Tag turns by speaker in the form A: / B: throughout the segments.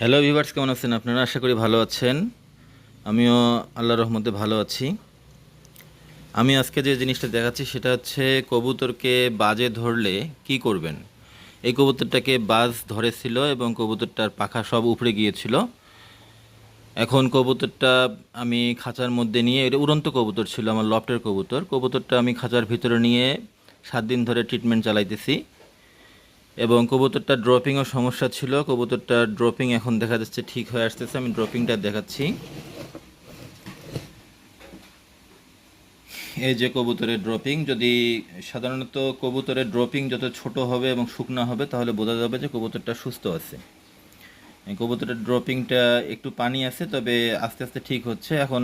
A: Hello viewers কেমন আছেন আপনারা? আশা করি ভালো আছেন। আমিও আল্লাহর রহমতে ভালো আছি। আমি আজকে যে জিনিসটা দেখাচ্ছি, সেটা হচ্ছে কবুতরকে বাজে ধরলে কি করবেন? এই কবুতরটাকে বাজ ধরেছিল এবং কবুতরটার পাখা সব উপড়ে গিয়েছিল। এখন কবুতরটা আমি খাঁচার মধ্যে নিয়ে, এটা উড়ন্ত কবুতর ছিল, আমার লফটের কবুতর। কবুতরটা আমি খাঁচার ভিতরে নিয়ে সাত দিন ধরে ট্রিটমেন্ট চালাইতেছি। এবং কবুতরটা ড্রপিংও সমস্যা ছিল। কবুতরটা ড্রপিং এখন দেখা যাচ্ছে ঠিক হয়ে আসতেছে। আমি ড্রপিংটা দেখাচ্ছি। এই যে কবুতরের ড্রপিং যদি সাধারণত কবুতরের ড্রপিং যত ছোট হবে এবং শুকনো হবে, তাহলে বোঝা যাবে যে কবুতরটা সুস্থ আছে। কবুতরের ড্রপিংটা একটু পানি আছে, তবে আস্তে আস্তে ঠিক হচ্ছে। এখন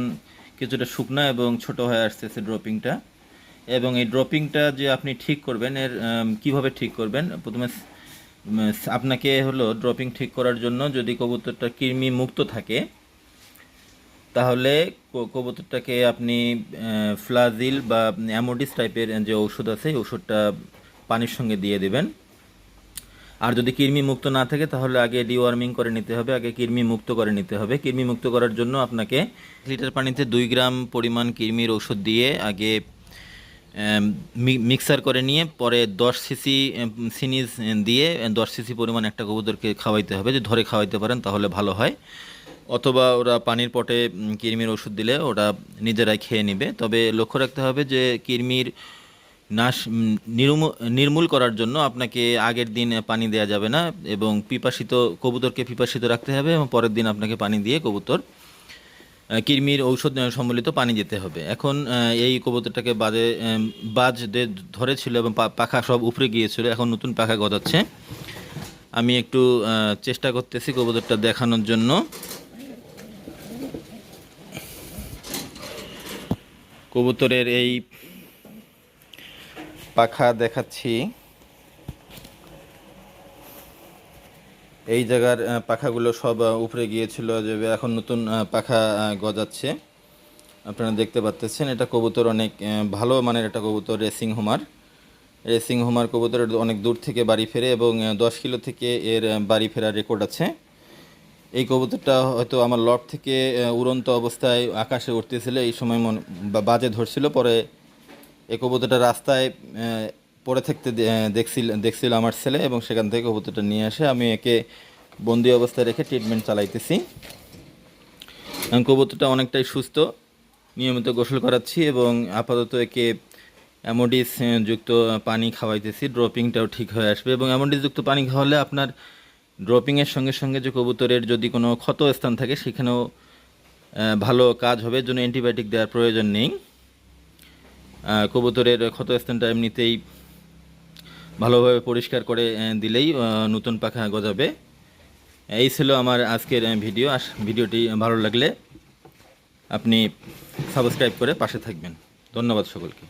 A: কিছুটা শুকনা এবং ছোট হয়ে আসতেছে ড্রপিংটা এবং এই ড্রপিংটা যে আপনি ঠিক করবেন, এর কীভাবে ঠিক করবেন? প্রথমে আপনাকে হলো ড্রপিং ঠিক করার জন্য যদি কবুতরটা কৃমি মুক্ত থাকে, তাহলে কবুতরটাকে আপনি ফ্লাজিল বা অ্যামোডিস টাইপের যে ঔষধ আছে ওষুধটা পানির সঙ্গে দিয়ে দেবেন। আর যদি কৃমি মুক্ত না থাকে, তাহলে আগে ডিওয়ার্মিং করে নিতে হবে, আগে কৃমি মুক্ত করে নিতে হবে। কৃমি মুক্ত করার জন্য আপনাকে লিটার পানিতে দুই গ্রাম পরিমাণ কৃমির ওষুধ দিয়ে আগে মিক্সার করে নিয়ে পরে দশ সিসি সিনিজ দিয়ে দশ সিসি পরিমাণ একটা কবুতরকে খাওয়াইতে হবে, যদি ধরে খাওয়াইতে পারেন তাহলে ভালো হয়। অথবা ওরা পানির পটে কৃমির ওষুধ দিলে ওরা নিজেরাই খেয়ে নেবে। তবে লক্ষ্য রাখতে হবে যে কৃমির নাশ নির্মূল করার জন্য আপনাকে আগের দিন পানি দেওয়া যাবে না এবং পিপাসিত, কবুতরকে পিপাসিত রাখতে হবে এবং পরের দিন আপনাকে পানি দিয়ে কবুতর কৃমির ঔষধ সম্বলিত পানি যেতে হবে। এখন এই কবুতরটাকে বাজে বাজ ধরেছিল এবং পাখা সব উপরে গিয়েছিল। এখন নতুন পাখা গজাচ্ছে। আমি একটু চেষ্টা করতেছি কবুতরটা দেখানোর জন্য। কবুতরের এই পাখা দেখাচ্ছি। এই জায়গার পাখাগুলো সব উপরে গিয়েছিল যে এখন নতুন পাখা গজাচ্ছে। আপনারা দেখতে পাচ্ছেন এটা কবুতর অনেক ভালো মানের একটা কবুতর, রেসিং হোমার। রেসিং হোমার কবুতর অনেক দূর থেকে বাড়ি ফেরে এবং দশ কিলো থেকে এর বাড়ি ফেরার রেকর্ড আছে। এই কবুতরটা হয়তো আমার লট থেকে উড়ন্ত অবস্থায় আকাশে উঠতেছিল এই সময় মন বাজে ধরছিল, পরে এই কবুতরটা রাস্তায় পড়ে থাকতে দেখছিল দেখছিল আমার ছেলে এবং সেখান থেকে কবুতরটা নিয়ে আসে। আমি একে বন্দি অবস্থায় রেখে ট্রিটমেন্ট চালাইতেছি। কবুতরটা অনেকটাই সুস্থ, নিয়মিত গোসল করাচ্ছি এবং আপাতত একে অ্যামোডিস যুক্ত পানি খাওয়াইতেছি। ড্রপিংটাও ঠিক হয়ে আসবে এবং অ্যামোডিস যুক্ত পানি খাওয়ালে আপনার ড্রপিংয়ের সঙ্গে সঙ্গে যে কবুতরের যদি কোনো ক্ষত স্থান থাকে, সেখানেও ভালো কাজ হবে জন্য অ্যান্টিবায়োটিক দেওয়ার প্রয়োজন নেই। কবুতরের ক্ষত স্থানটা এমনিতেই ভালোভাবে পরিষ্কার করে দিলেই নতুন পাখা গজাবে। এই ছিল আমার আজকের ভিডিও। ভিডিওটি ভালো লাগলে আপনি সাবস্ক্রাইব করে পাশে থাকবেন। ধন্যবাদ সকলকে।